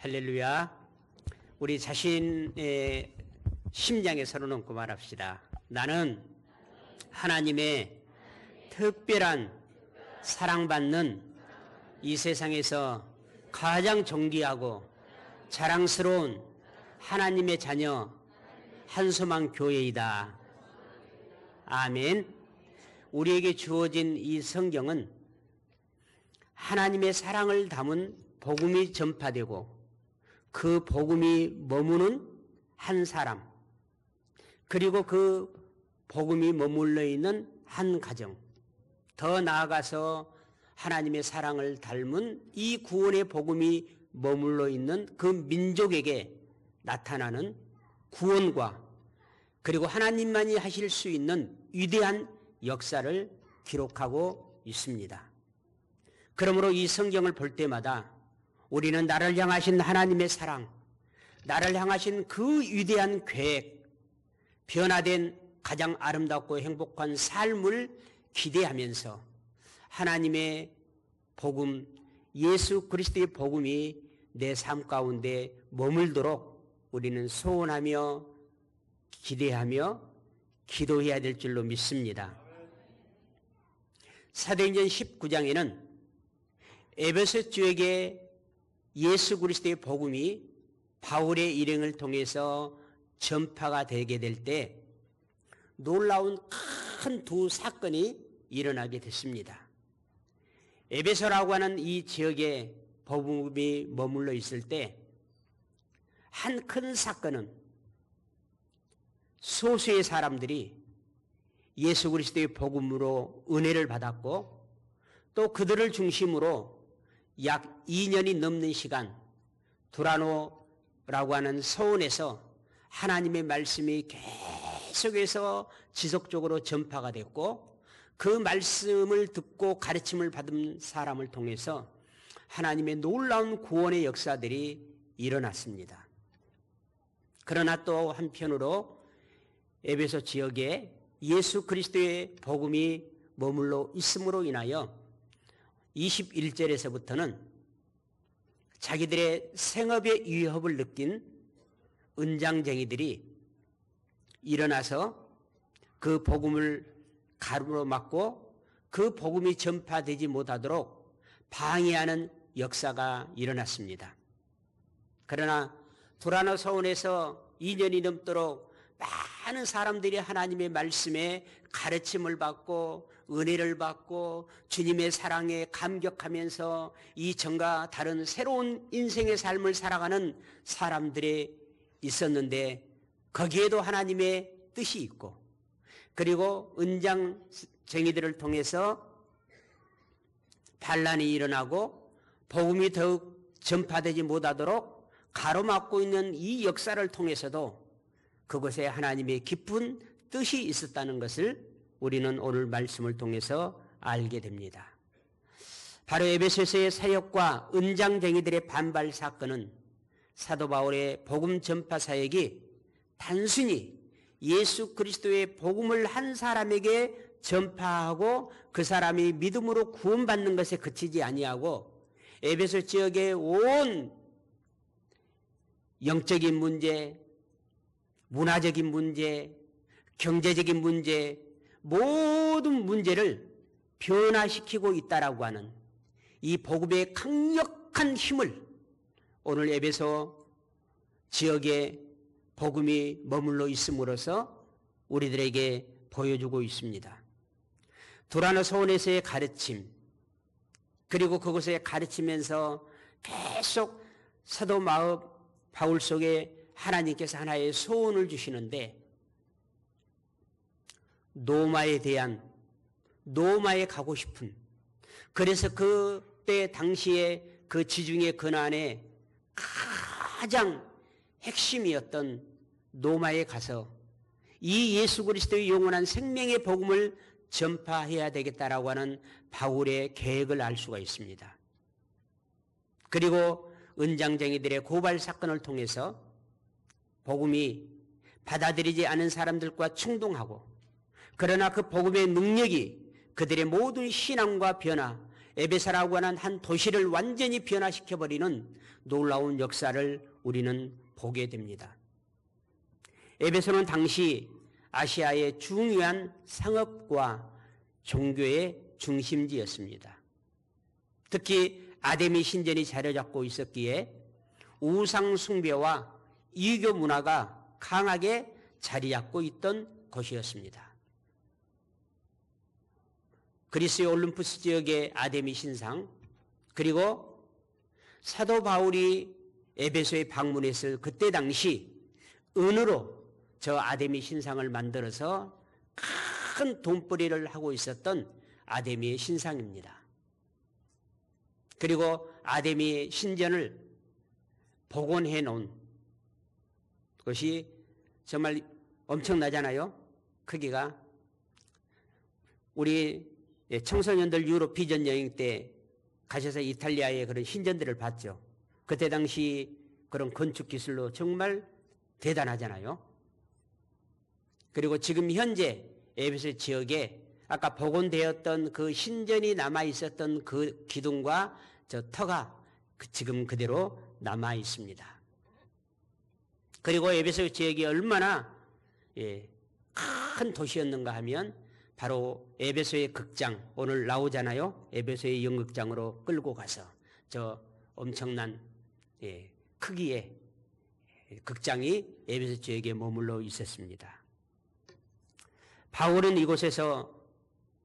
할렐루야. 우리 자신의 심장에 서로놓고 말합시다. 나는 하나님의 특별한 사랑받는 이 세상에서 가장 존귀하고 자랑스러운 하나님의 자녀 한소망 교회이다. 아멘. 우리에게 주어진 이 성경은 하나님의 사랑을 담은 복음이 전파되고 그 복음이 머무는 한 사람, 그리고 그 복음이 머물러 있는 한 가정, 더 나아가서 하나님의 사랑을 닮은 이 구원의 복음이 머물러 있는 그 민족에게 나타나는 구원과 그리고 하나님만이 하실 수 있는 위대한 역사를 기록하고 있습니다. 그러므로 이 성경을 볼 때마다 우리는 나를 향하신 하나님의 사랑, 나를 향하신 그 위대한 계획, 변화된 가장 아름답고 행복한 삶을 기대하면서 하나님의 복음, 예수 그리스도의 복음이 내 삶 가운데 머물도록 우리는 소원하며 기대하며 기도해야 될 줄로 믿습니다. 사도행전 19장에는 에베소 주에게 예수 그리스도의 복음이 바울의 일행을 통해서 전파가 되게 될 때 놀라운 큰 두 사건이 일어나게 됐습니다. 에베소라고 하는 이 지역에 복음이 머물러 있을 때 한 큰 사건은 소수의 사람들이 예수 그리스도의 복음으로 은혜를 받았고 또 그들을 중심으로 약 2년이 넘는 시간 두라노라고 하는 서원에서 하나님의 말씀이 계속해서 지속적으로 전파가 됐고 그 말씀을 듣고 가르침을 받은 사람을 통해서 하나님의 놀라운 구원의 역사들이 일어났습니다. 그러나 또 한편으로 에베소 지역에 예수 그리스도의 복음이 머물러 있음으로 인하여 21절에서부터는 자기들의 생업의 위협을 느낀 은장쟁이들이 일어나서 그 복음을 가로막고 그 복음이 전파되지 못하도록 방해하는 역사가 일어났습니다. 그러나 두라노 서원에서 2년이 넘도록 많은 사람들이 하나님의 말씀에 가르침을 받고 은혜를 받고 주님의 사랑에 감격하면서 이 전과 다른 새로운 인생의 삶을 살아가는 사람들이 있었는데 거기에도 하나님의 뜻이 있고 그리고 은장쟁이들을 통해서 반란이 일어나고 복음이 더욱 전파되지 못하도록 가로막고 있는 이 역사를 통해서도 그곳에 하나님의 깊은 뜻이 있었다는 것을 우리는 오늘 말씀을 통해서 알게 됩니다. 바로 에베소서의 사역과 은장쟁이들의 반발 사건은 사도 바울의 복음 전파 사역이 단순히 예수 그리스도의 복음을 한 사람에게 전파하고 그 사람이 믿음으로 구원받는 것에 그치지 아니하고 에베소 지역의 온 영적인 문제, 문화적인 문제, 경제적인 문제, 모든 문제를 변화시키고 있다라고 하는 이 복음의 강력한 힘을 오늘 에베소 지역에 복음이 머물러 있음으로써 우리들에게 보여주고 있습니다. 두라노 소원에서의 가르침 그리고 그곳에 가르치면서 계속 사도 마음 바울 속에 하나님께서 하나의 소원을 주시는데 노마에 대한 노마에 가고 싶은 그래서 그때 당시에 그 지중해 근안에 가장 핵심이었던 노마에 가서 이 예수 그리스도의 영원한 생명의 복음을 전파해야 되겠다라고 하는 바울의 계획을 알 수가 있습니다. 그리고 은장쟁이들의 고발 사건을 통해서 복음이 받아들이지 않은 사람들과 충동하고 그러나 그 복음의 능력이 그들의 모든 신앙과 변화, 에베사라고 하는 한 도시를 완전히 변화시켜버리는 놀라운 역사를 우리는 보게 됩니다. 에베소는 당시 아시아의 중요한 상업과 종교의 중심지였습니다. 특히 아데미 신전이 자리 잡고 있었기에 우상 숭배와 이교 문화가 강하게 자리 잡고 있던 곳이었습니다. 그리스의 올림푸스 지역의 아데미 신상 그리고 사도 바울이 에베소에 방문했을 그때 당시 은으로 저 아데미 신상을 만들어서 큰 돈벌이를 하고 있었던 아데미의 신상입니다. 그리고 아데미의 신전을 복원해 놓은 것이 정말 엄청나잖아요. 크기가 우리 청소년들 유럽 비전 여행 때 가셔서 이탈리아의 그런 신전들을 봤죠. 그때 당시 그런 건축 기술로 정말 대단하잖아요. 그리고 지금 현재 에베소 지역에 아까 복원되었던 그 신전이 남아 있었던 그 기둥과 저 터가 그 지금 그대로 남아 있습니다. 그리고 에베소 지역이 얼마나 예, 큰 도시였는가 하면 바로 에베소의 극장 오늘 나오잖아요. 에베소의 연극장으로 끌고 가서 저 엄청난 예, 크기의 극장이 에베소 지역에 머물러 있었습니다. 바울은 이곳에서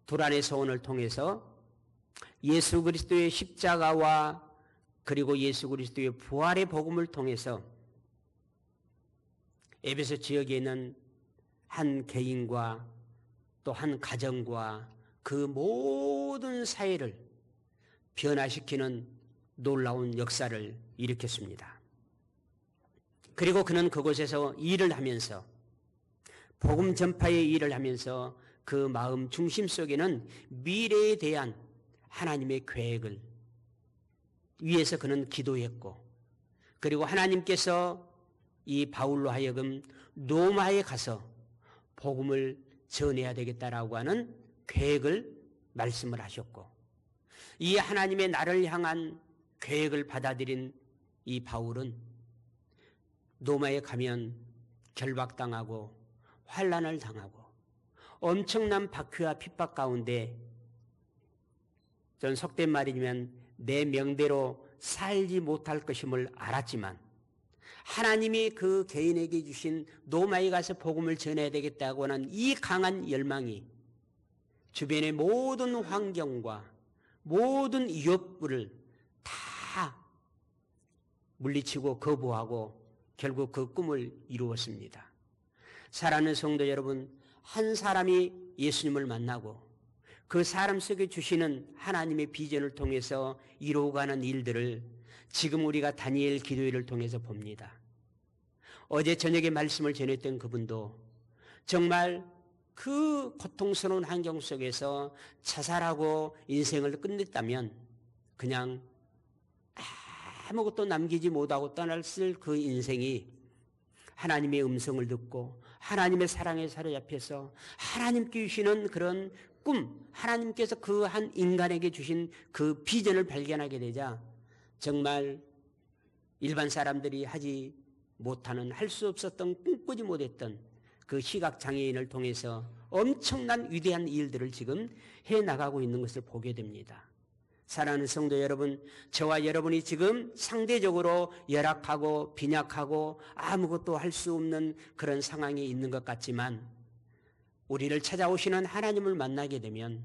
두란의 소원을 통해서 예수 그리스도의 십자가와 그리고 예수 그리스도의 부활의 복음을 통해서 에베소 지역에 있는 한 개인과 또한 가정과 그 모든 사회를 변화시키는 놀라운 역사를 일으켰습니다. 그리고 그는 그곳에서 일을 하면서 복음 전파의 일을 하면서 그 마음 중심 속에는 미래에 대한 하나님의 계획을 위해서 그는 기도했고 그리고 하나님께서 이 바울로 하여금 로마에 가서 복음을 전해야 되겠다라고 하는 계획을 말씀을 하셨고 이 하나님의 나를 향한 계획을 받아들인 이 바울은 로마에 가면 결박당하고 환란을 당하고 엄청난 박해와 핍박 가운데 전 속된 말이면 내 명대로 살지 못할 것임을 알았지만 하나님이 그 개인에게 주신 노마에 가서 복음을 전해야 되겠다고 하는 이 강한 열망이 주변의 모든 환경과 모든 위협을 다 물리치고 거부하고 결국 그 꿈을 이루었습니다. 사랑하는 성도 여러분, 한 사람이 예수님을 만나고 그 사람 속에 주시는 하나님의 비전을 통해서 이루어가는 일들을 지금 우리가 다니엘 기도회를 통해서 봅니다. 어제 저녁에 말씀을 전했던 그분도 정말 그 고통스러운 환경 속에서 자살하고 인생을 끝냈다면 그냥 아무것도 남기지 못하고 떠났을 그 인생이 하나님의 음성을 듣고 하나님의 사랑에 사로잡혀서 하나님께 주시는 그런 꿈, 하나님께서 그 한 인간에게 주신 그 비전을 발견하게 되자 정말 일반 사람들이 하지 못하는 할 수 없었던 꿈꾸지 못했던 그 시각 장애인을 통해서 엄청난 위대한 일들을 지금 해 나가고 있는 것을 보게 됩니다. 사랑하는 성도 여러분, 저와 여러분이 지금 상대적으로 열악하고 빈약하고 아무것도 할 수 없는 그런 상황에 있는 것 같지만 우리를 찾아오시는 하나님을 만나게 되면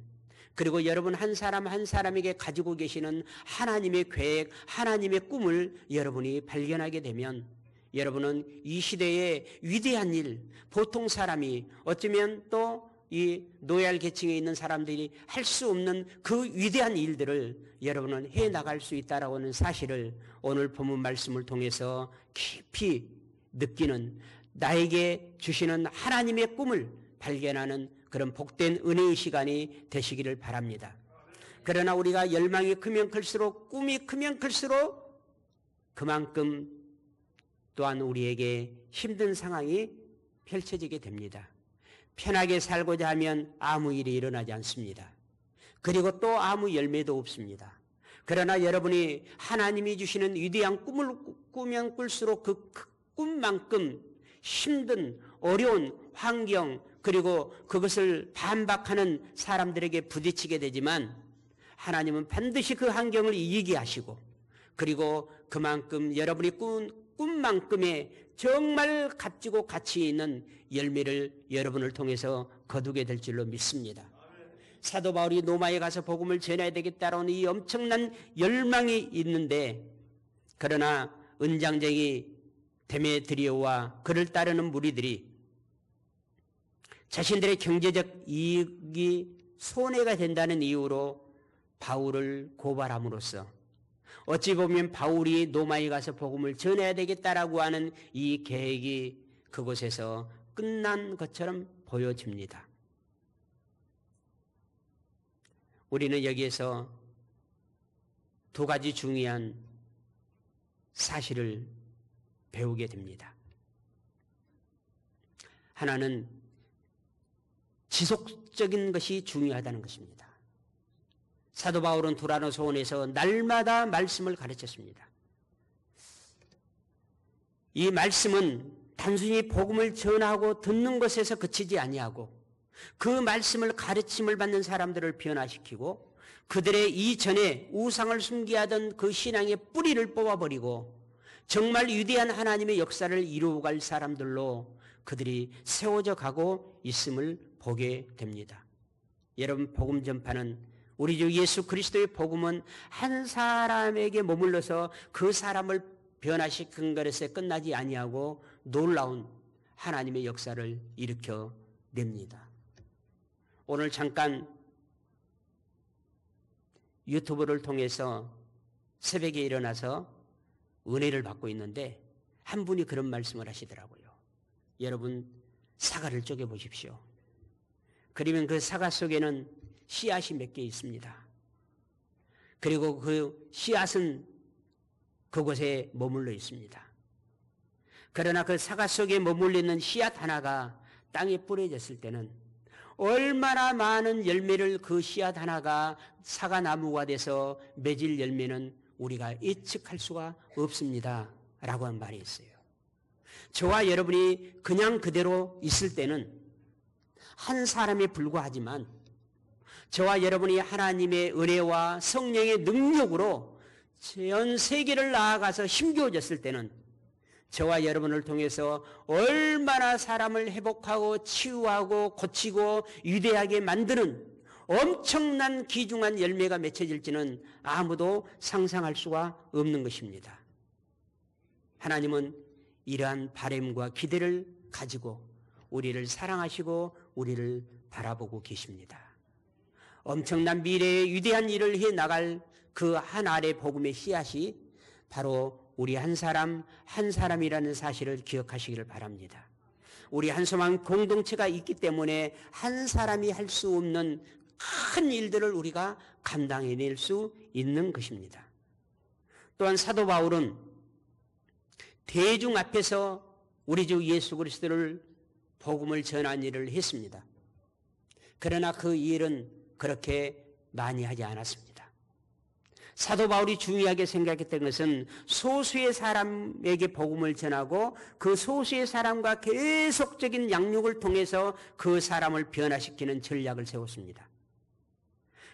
그리고 여러분 한 사람 한 사람에게 가지고 계시는 하나님의 계획, 하나님의 꿈을 여러분이 발견하게 되면 여러분은 이 시대의 위대한 일, 보통 사람이 어쩌면 또 이 노얄 계층에 있는 사람들이 할 수 없는 그 위대한 일들을 여러분은 해 나갈 수 있다라고 하는 사실을 오늘 본문 말씀을 통해서 깊이 느끼는 나에게 주시는 하나님의 꿈을 발견하는 그런 복된 은혜의 시간이 되시기를 바랍니다. 그러나 우리가 열망이 크면 클수록 꿈이 크면 클수록 그만큼 또한 우리에게 힘든 상황이 펼쳐지게 됩니다. 편하게 살고자 하면 아무 일이 일어나지 않습니다. 그리고 또 아무 열매도 없습니다. 그러나 여러분이 하나님이 주시는 위대한 꿈을 꾸면 꿀수록 그 꿈만큼 힘든 어려운 환경 그리고 그것을 반박하는 사람들에게 부딪히게 되지만 하나님은 반드시 그 환경을 이기게 하시고 그리고 그만큼 여러분이 꾼 꿈만큼의 정말 값지고 가치 있는 열매를 여러분을 통해서 거두게 될 줄로 믿습니다. 사도 바울이 노마에 가서 복음을 전해야 되겠다라는 이 엄청난 열망이 있는데 그러나 은장쟁이 데메드리오와 그를 따르는 무리들이 자신들의 경제적 이익이 손해가 된다는 이유로 바울을 고발함으로써 어찌 보면 바울이 노마에 가서 복음을 전해야 되겠다라고 하는 이 계획이 그곳에서 끝난 것처럼 보여집니다. 우리는 여기에서 두 가지 중요한 사실을 배우게 됩니다. 하나는 지속적인 것이 중요하다는 것입니다. 사도 바울은 두라노 소원에서 날마다 말씀을 가르쳤습니다. 이 말씀은 단순히 복음을 전하고 듣는 것에서 그치지 아니하고 그 말씀을 가르침을 받는 사람들을 변화시키고 그들의 이전에 우상을 숨기하던 그 신앙의 뿌리를 뽑아버리고 정말 위대한 하나님의 역사를 이루어갈 사람들로 그들이 세워져 가고 있음을 보게 됩니다. 여러분 복음 전파는 우리 주 예수 그리스도의 복음은 한 사람에게 머물러서 그 사람을 변화시킨 것에 끝나지 아니하고 놀라운 하나님의 역사를 일으켜 냅니다. 오늘 잠깐 유튜브를 통해서 새벽에 일어나서 은혜를 받고 있는데 한 분이 그런 말씀을 하시더라고요. 여러분 사과를 쪼개 보십시오. 그러면 그 사과 속에는 씨앗이 몇 개 있습니다. 그리고 그 씨앗은 그곳에 머물러 있습니다. 그러나 그 사과 속에 머물러 있는 씨앗 하나가 땅에 뿌려졌을 때는 얼마나 많은 열매를 그 씨앗 하나가 사과나무가 돼서 맺을 열매는 우리가 예측할 수가 없습니다. 라고 한 말이 있어요. 저와 여러분이 그냥 그대로 있을 때는 한 사람에 불과하지만 저와 여러분이 하나님의 은혜와 성령의 능력으로 전 세계를 나아가서 힘겨워졌을 때는 저와 여러분을 통해서 얼마나 사람을 회복하고 치유하고 고치고 위대하게 만드는 엄청난 귀중한 열매가 맺혀질지는 아무도 상상할 수가 없는 것입니다. 하나님은 이러한 바램과 기대를 가지고 우리를 사랑하시고 우리를 바라보고 계십니다. 엄청난 미래의 위대한 일을 해 나갈 그한 알의 복음의 씨앗이 바로 우리 한 사람 한 사람이라는 사실을 기억하시기를 바랍니다. 우리 한소망 공동체가 있기 때문에 한 사람이 할 수 없는 큰 일들을 우리가 감당해낼 수 있는 것입니다. 또한 사도 바울은 대중 앞에서 우리 주 예수 그리스도를 복음을 전한 일을 했습니다. 그러나 그 일은 그렇게 많이 하지 않았습니다. 사도 바울이 중요하게 생각했던 것은 소수의 사람에게 복음을 전하고 그 소수의 사람과 계속적인 양육을 통해서 그 사람을 변화시키는 전략을 세웠습니다.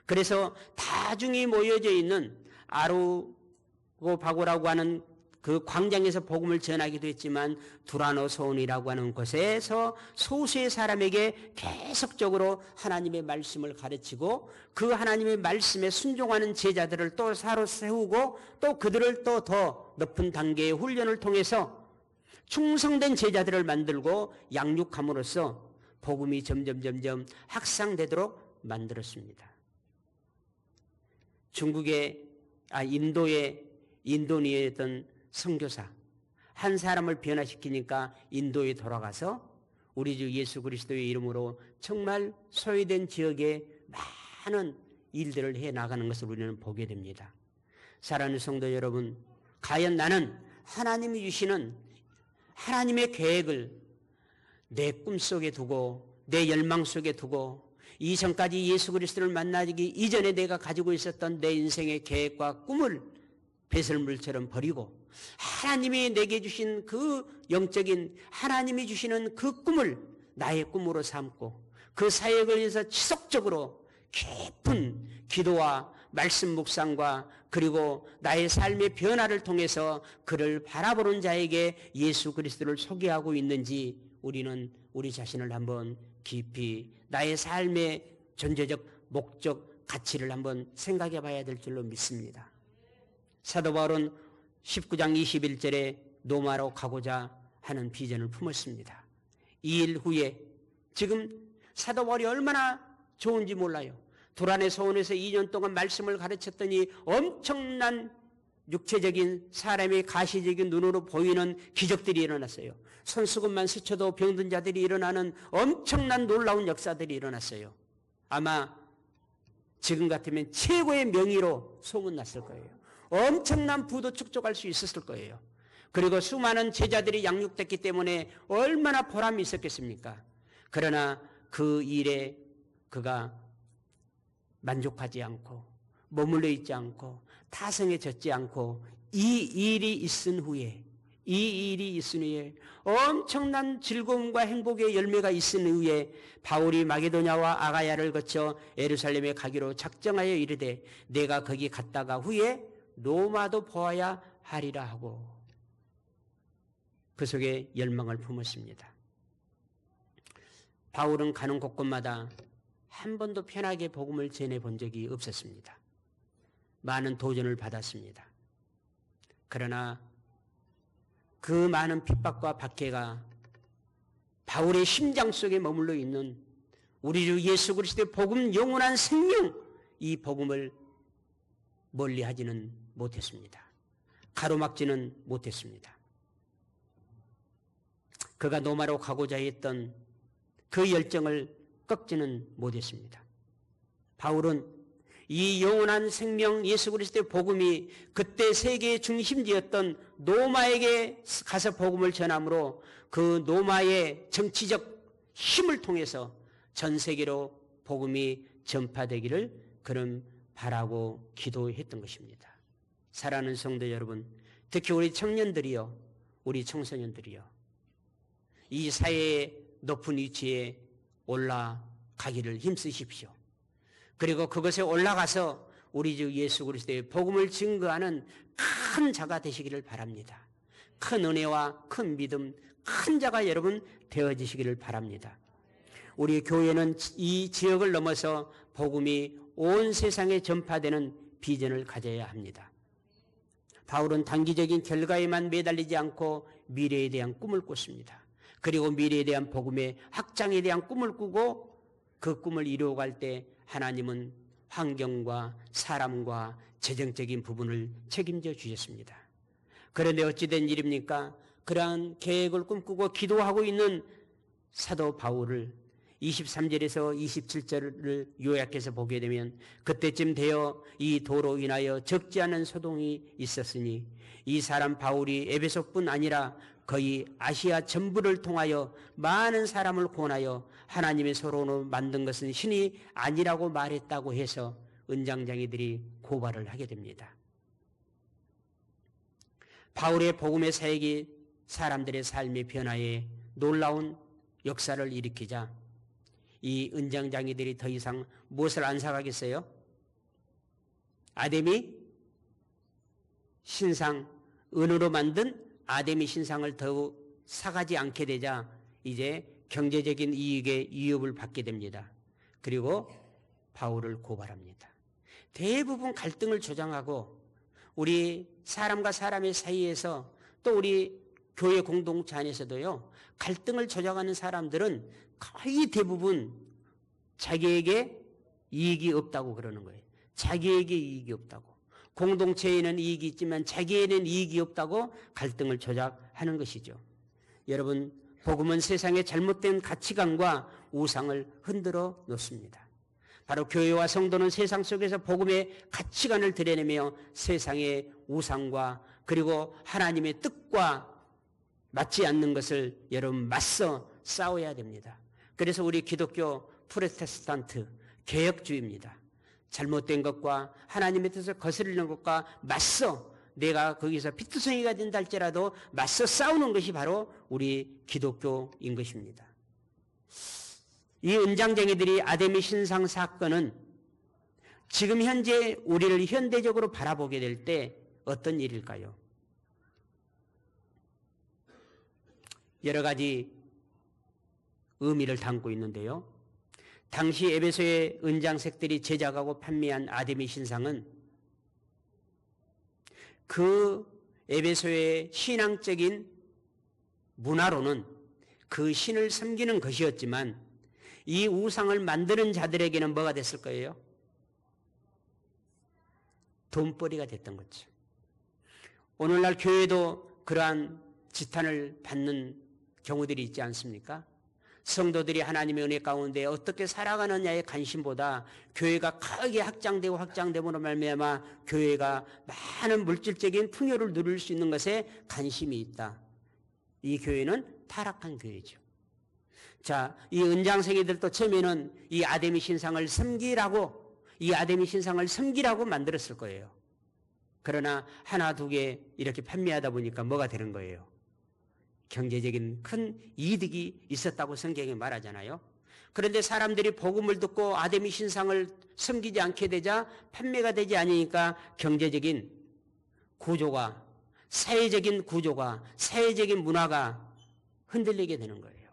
그래서 다중이 모여져 있는 아루고 바고라고 하는 그 광장에서 복음을 전하기도 했지만 두라노 소원이라고 하는 곳에서 소수의 사람에게 계속적으로 하나님의 말씀을 가르치고 그 하나님의 말씀에 순종하는 제자들을 또 사로 세우고 또 그들을 또 더 높은 단계의 훈련을 통해서 충성된 제자들을 만들고 양육함으로써 복음이 점점 점점 확산되도록 만들었습니다. 중국의 아 인도의 인도니에 있던 선교사 한 사람을 변화시키니까 인도에 돌아가서 우리 주 예수 그리스도의 이름으로 정말 소외된 지역에 많은 일들을 해 나가는 것을 우리는 보게 됩니다. 사랑하는 성도 여러분, 과연 나는 하나님이 주시는 하나님의 계획을 내 꿈속에 두고 내 열망 속에 두고 이전까지 예수 그리스도를 만나기 이전에 내가 가지고 있었던 내 인생의 계획과 꿈을 배설물처럼 버리고 하나님이 내게 주신 그 영적인 하나님이 주시는 그 꿈을 나의 꿈으로 삼고 그 사역을 위해서 지속적으로 깊은 기도와 말씀 묵상과 그리고 나의 삶의 변화를 통해서 그를 바라보는 자에게 예수 그리스도를 소개하고 있는지 우리는 우리 자신을 한번 깊이 나의 삶의 존재적 목적 가치를 한번 생각해 봐야 될 줄로 믿습니다. 사도 바울은 19장 21절에 노마로 가고자 하는 비전을 품었습니다. 이 일 후에 지금 사도 바울이 얼마나 좋은지 몰라요. 두란의 소원에서 2년 동안 말씀을 가르쳤더니 엄청난 육체적인 사람의 가시적인 눈으로 보이는 기적들이 일어났어요. 손수건만 스쳐도 병든 자들이 일어나는 엄청난 놀라운 역사들이 일어났어요. 아마 지금 같으면 최고의 명의로 소문났을 거예요. 엄청난 부도 축적할 수 있었을 거예요. 그리고 수많은 제자들이 양육됐기 때문에 얼마나 보람이 있었겠습니까? 그러나 그 일에 그가 만족하지 않고 머물러 있지 않고 타성해졌지 않고 이 일이 있은 후에 이 일이 있은 후에 엄청난 즐거움과 행복의 열매가 있은 후에 바울이 마게도냐와 아가야를 거쳐 에루살렘에 가기로 작정하여 이르되 내가 거기 갔다가 후에 로마도 보아야 하리라 하고 그 속에 열망을 품었습니다. 바울은 가는 곳곳마다 한 번도 편하게 복음을 전해 본 적이 없었습니다. 많은 도전을 받았습니다. 그러나 그 많은 핍박과 박해가 바울의 심장 속에 머물러 있는 우리 주 예수 그리스도의 복음 영원한 생명 이 복음을 멀리 하지는 못했습니다. 가로막지는 못했습니다. 그가 노마로 가고자 했던 그 열정을 꺾지는 못했습니다. 바울은 이 영원한 생명 예수 그리스도의 복음이 그때 세계의 중심지였던 노마에게 가서 복음을 전함으로 그 노마의 정치적 힘을 통해서 전 세계로 복음이 전파되기를 그런 바라고 기도했던 것입니다. 사랑하는 성도 여러분, 특히 우리 청년들이요, 우리 청소년들이요, 이 사회의 높은 위치에 올라가기를 힘쓰십시오. 그리고 그것에 올라가서 우리 주 예수 그리스도의 복음을 증거하는 큰 자가 되시기를 바랍니다. 큰 은혜와 큰 믿음, 큰 자가 여러분 되어지시기를 바랍니다. 우리 교회는 이 지역을 넘어서 복음이 온 세상에 전파되는 비전을 가져야 합니다. 바울은 단기적인 결과에만 매달리지 않고 미래에 대한 꿈을 꿨습니다. 그리고 미래에 대한 복음의 확장에 대한 꿈을 꾸고 그 꿈을 이루어갈 때 하나님은 환경과 사람과 재정적인 부분을 책임져 주셨습니다. 그런데 어찌된 일입니까? 그러한 계획을 꿈꾸고 기도하고 있는 사도 바울을 23절에서 27절을 요약해서 보게 되면 그때쯤 되어 이 도로 인하여 적지 않은 소동이 있었으니 이 사람 바울이 에베소뿐 아니라 거의 아시아 전부를 통하여 많은 사람을 권하여 하나님의 서로로 만든 것은 신이 아니라고 말했다고 해서 은장장이들이 고발을 하게 됩니다. 바울의 복음의 사역이 사람들의 삶의 변화에 놀라운 역사를 일으키자 이 은장장이들이 더 이상 무엇을 안 사가겠어요? 아담이 신상, 은으로 만든 아담이 신상을 더욱 사가지 않게 되자 이제 경제적인 이익에 위협을 받게 됩니다. 그리고 바울을 고발합니다. 대부분 갈등을 조장하고 우리 사람과 사람의 사이에서 또 우리 교회 공동체 안에서도요, 갈등을 조장하는 사람들은 거의 대부분 자기에게 이익이 없다고 그러는 거예요. 자기에게 이익이 없다고. 공동체에는 이익이 있지만 자기에는 이익이 없다고 갈등을 조작하는 것이죠. 여러분, 복음은 세상의 잘못된 가치관과 우상을 흔들어 놓습니다. 바로 교회와 성도는 세상 속에서 복음의 가치관을 드러내며 세상의 우상과 그리고 하나님의 뜻과 맞지 않는 것을 여러분 맞서 싸워야 됩니다. 그래서 우리 기독교 프로테스탄트 개혁주의입니다. 잘못된 것과 하나님의 뜻을 거스르는 것과 맞서 내가 거기서 피투성이가 된다 할지라도 맞서 싸우는 것이 바로 우리 기독교인 것입니다. 이 은장쟁이들이 아데미 신상 사건은 지금 현재 우리를 현대적으로 바라보게 될 때 어떤 일일까요? 여러 가지 의미를 담고 있는데요. 당시 에베소의 은장색들이 제작하고 판매한 아데미 신상은 그 에베소의 신앙적인 문화로는 그 신을 섬기는 것이었지만 이 우상을 만드는 자들에게는 뭐가 됐을 거예요? 돈벌이가 됐던 거죠. 오늘날 교회도 그러한 지탄을 받는 경우들이 있지 않습니까? 성도들이 하나님의 은혜 가운데 어떻게 살아가느냐의 관심보다 교회가 크게 확장되고 확장됨으로 말미암아 교회가 많은 물질적인 풍요를 누릴 수 있는 것에 관심이 있다. 이 교회는 타락한 교회죠. 자, 이 은장생이들도 처음에는 이 아데미 신상을 섬기라고 이 아데미 신상을 섬기라고 만들었을 거예요. 그러나 하나 두 개 이렇게 판매하다 보니까 뭐가 되는 거예요? 경제적인 큰 이득이 있었다고 성경에 말하잖아요. 그런데 사람들이 복음을 듣고 아데미 신상을 섬기지 않게 되자 판매가 되지 않으니까 경제적인 구조가 사회적인 구조가 사회적인 문화가 흔들리게 되는 거예요.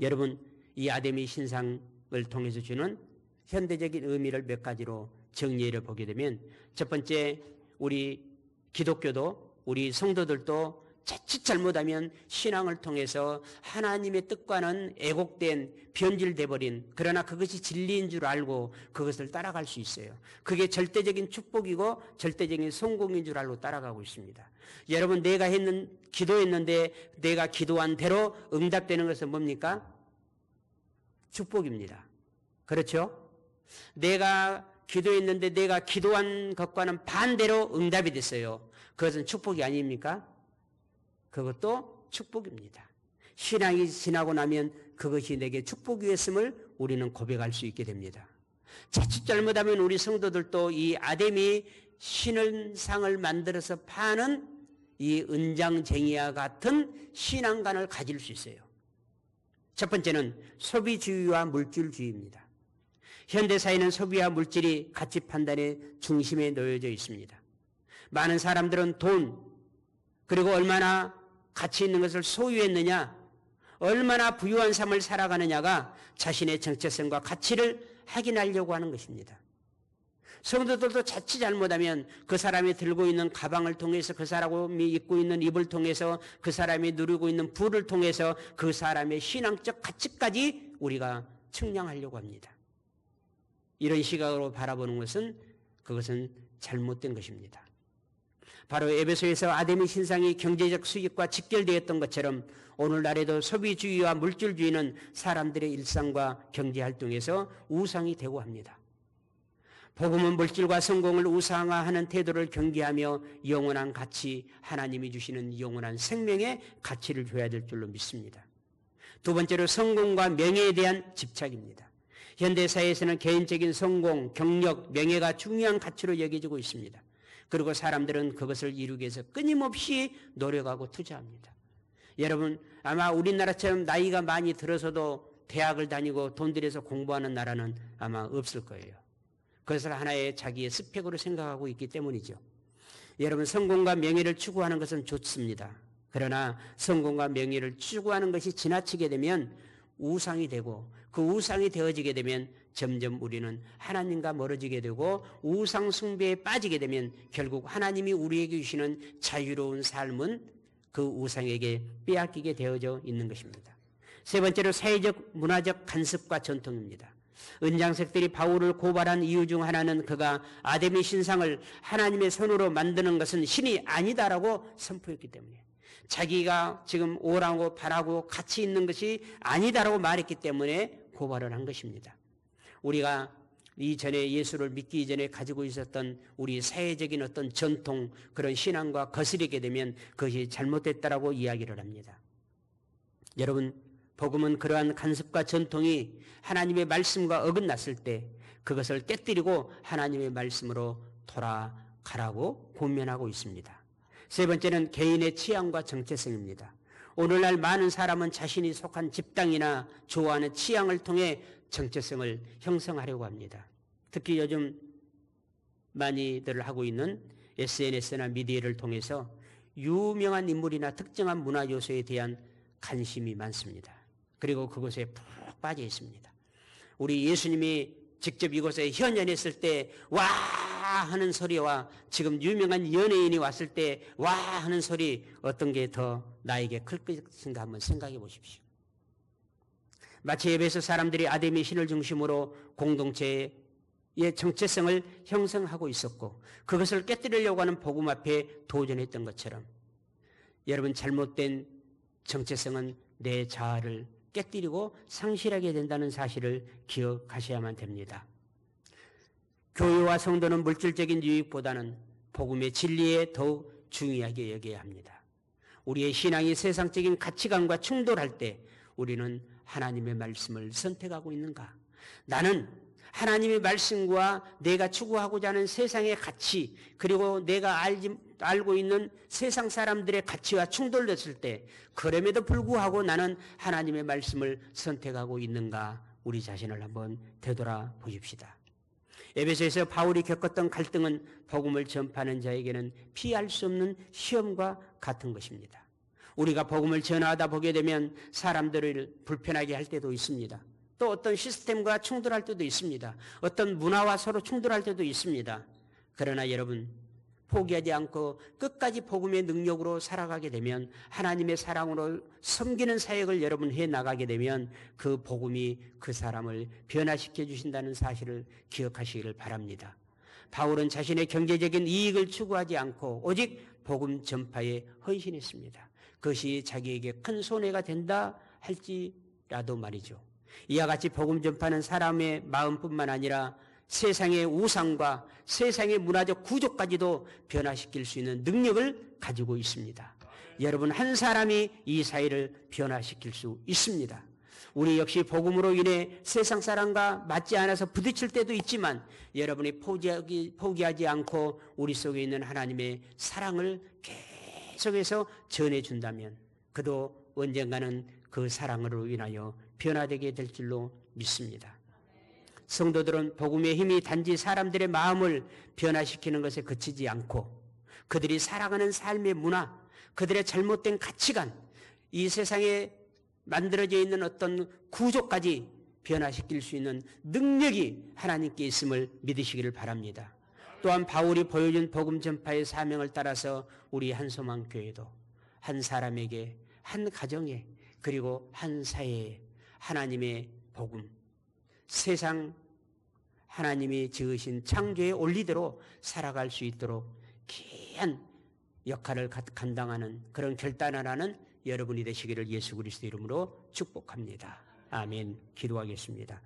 여러분 이 아데미 신상을 통해서 주는 현대적인 의미를 몇 가지로 정리해 보게 되면 첫 번째 우리 기독교도 우리 성도들도 자칫 잘못하면 신앙을 통해서 하나님의 뜻과는 애곡된 변질돼 버린 그러나 그것이 진리인 줄 알고 그것을 따라갈 수 있어요. 그게 절대적인 축복이고 절대적인 성공인 줄 알고 따라가고 있습니다. 여러분 내가 했는 기도했는데 내가 기도한 대로 응답되는 것은 뭡니까? 축복입니다. 그렇죠? 내가 기도했는데 내가 기도한 것과는 반대로 응답이 됐어요. 그것은 축복이 아닙니까? 그것도 축복입니다. 신앙이 지나고 나면 그것이 내게 축복이었음을 우리는 고백할 수 있게 됩니다. 자칫 잘못하면 우리 성도들도 이 아담이 신은상을 만들어서 파는 이 은장쟁이와 같은 신앙관을 가질 수 있어요. 첫 번째는 소비주의와 물질주의입니다. 현대사회는 소비와 물질이 가치 판단의 중심에 놓여져 있습니다. 많은 사람들은 돈, 그리고 얼마나 가치 있는 것을 소유했느냐, 얼마나 부유한 삶을 살아가느냐가 자신의 정체성과 가치를 확인하려고 하는 것입니다. 성도들도 자칫 잘못하면 그 사람이 들고 있는 가방을 통해서 그 사람이 입고 있는 입을 통해서 그 사람이 누리고 있는 부를 통해서 그 사람의 신앙적 가치까지 우리가 측량하려고 합니다. 이런 시각으로 바라보는 것은 그것은 잘못된 것입니다. 바로 에베소에서 아데미 신상이 경제적 수익과 직결되었던 것처럼 오늘날에도 소비주의와 물질주의는 사람들의 일상과 경제활동에서 우상이 되고 합니다. 복음은 물질과 성공을 우상화하는 태도를 경계하며 영원한 가치, 하나님이 주시는 영원한 생명의 가치를 줘야 될 줄로 믿습니다. 두 번째로 성공과 명예에 대한 집착입니다. 현대사회에서는 개인적인 성공, 경력, 명예가 중요한 가치로 여겨지고 있습니다. 그리고 사람들은 그것을 이루기 위해서 끊임없이 노력하고 투자합니다. 여러분, 아마 우리나라처럼 나이가 많이 들어서도 대학을 다니고 돈 들여서 공부하는 나라는 아마 없을 거예요. 그것을 하나의 자기의 스펙으로 생각하고 있기 때문이죠. 여러분, 성공과 명예를 추구하는 것은 좋습니다. 그러나 성공과 명예를 추구하는 것이 지나치게 되면 우상이 되고 그 우상이 되어지게 되면 점점 우리는 하나님과 멀어지게 되고 우상 숭배에 빠지게 되면 결국 하나님이 우리에게 주시는 자유로운 삶은 그 우상에게 빼앗기게 되어져 있는 것입니다. 세 번째로 사회적 문화적 간섭과 전통입니다. 은장색들이 바울을 고발한 이유 중 하나는 그가 아담의 신상을 하나님의 손으로 만드는 것은 신이 아니다라고 선포했기 때문에 자기가 지금 오라고 바라고 같이 있는 것이 아니다라고 말했기 때문에 고발을 한 것입니다. 우리가 이전에 예수를 믿기 이전에 가지고 있었던 우리 사회적인 어떤 전통 그런 신앙과 거스리게 되면 그것이 잘못됐다라고 이야기를 합니다. 여러분 복음은 그러한 간섭과 전통이 하나님의 말씀과 어긋났을 때 그것을 깨뜨리고 하나님의 말씀으로 돌아가라고 권면하고 있습니다. 세 번째는 개인의 취향과 정체성입니다. 오늘날 많은 사람은 자신이 속한 집단이나 좋아하는 취향을 통해 정체성을 형성하려고 합니다. 특히 요즘 많이들 하고 있는 SNS나 미디어를 통해서 유명한 인물이나 특정한 문화 요소에 대한 관심이 많습니다. 그리고 그곳에 푹 빠져 있습니다. 우리 예수님이 직접 이곳에 현연했을 때 와 하는 소리와 지금 유명한 연예인이 왔을 때 와 하는 소리 어떤 게 더 나에게 클 것인가 한번 생각해 보십시오. 마치 예배에서 사람들이 아담의 신을 중심으로 공동체의 정체성을 형성하고 있었고 그것을 깨뜨리려고 하는 복음 앞에 도전했던 것처럼 여러분 잘못된 정체성은 내 자아를 깨뜨리고 상실하게 된다는 사실을 기억하셔야만 됩니다. 교회와 성도는 물질적인 유익보다는 복음의 진리에 더욱 중요하게 여겨야 합니다. 우리의 신앙이 세상적인 가치관과 충돌할 때 우리는 하나님의 말씀을 선택하고 있는가? 나는 하나님의 말씀과 내가 추구하고자 하는 세상의 가치, 그리고 내가 알지, 알고 있는 세상 사람들의 가치와 충돌됐을 때, 그럼에도 불구하고 나는 하나님의 말씀을 선택하고 있는가? 우리 자신을 한번 되돌아 보십시다. 에베소에서 바울이 겪었던 갈등은 복음을 전파하는 자에게는 피할 수 없는 시험과 같은 것입니다. 우리가 복음을 전하다 보게 되면 사람들을 불편하게 할 때도 있습니다. 또 어떤 시스템과 충돌할 때도 있습니다. 어떤 문화와 서로 충돌할 때도 있습니다. 그러나 여러분, 포기하지 않고 끝까지 복음의 능력으로 살아가게 되면 하나님의 사랑으로 섬기는 사역을 여러분 해 나가게 되면 그 복음이 그 사람을 변화시켜 주신다는 사실을 기억하시기를 바랍니다. 바울은 자신의 경제적인 이익을 추구하지 않고 오직 복음 전파에 헌신했습니다. 그것이 자기에게 큰 손해가 된다 할지라도 말이죠. 이와 같이 복음 전파는 사람의 마음뿐만 아니라 세상의 우상과 세상의 문화적 구조까지도 변화시킬 수 있는 능력을 가지고 있습니다. 여러분 한 사람이 이 사회를 변화시킬 수 있습니다. 우리 역시 복음으로 인해 세상 사람과 맞지 않아서 부딪힐 때도 있지만 여러분이 포기하지 않고 우리 속에 있는 하나님의 사랑을 계속 해서 전해준다면 그도 언젠가는 그 사랑으로 인하여 변화되게 될 줄로 믿습니다. 성도들은 복음의 힘이 단지 사람들의 마음을 변화시키는 것에 그치지 않고 그들이 살아가는 삶의 문화, 그들의 잘못된 가치관, 이 세상에 만들어져 있는 어떤 구조까지 변화시킬 수 있는 능력이 하나님께 있음을 믿으시기를 바랍니다. 또한 바울이 보여준 복음 전파의 사명을 따라서 우리 한소망 교회도 한 사람에게 한 가정에 그리고 한 사회에 하나님의 복음 세상 하나님이 지으신 창조의 원리대로 살아갈 수 있도록 귀한 역할을 감당하는 그런 결단을 하는 여러분이 되시기를 예수 그리스도 이름으로 축복합니다. 아멘. 기도하겠습니다.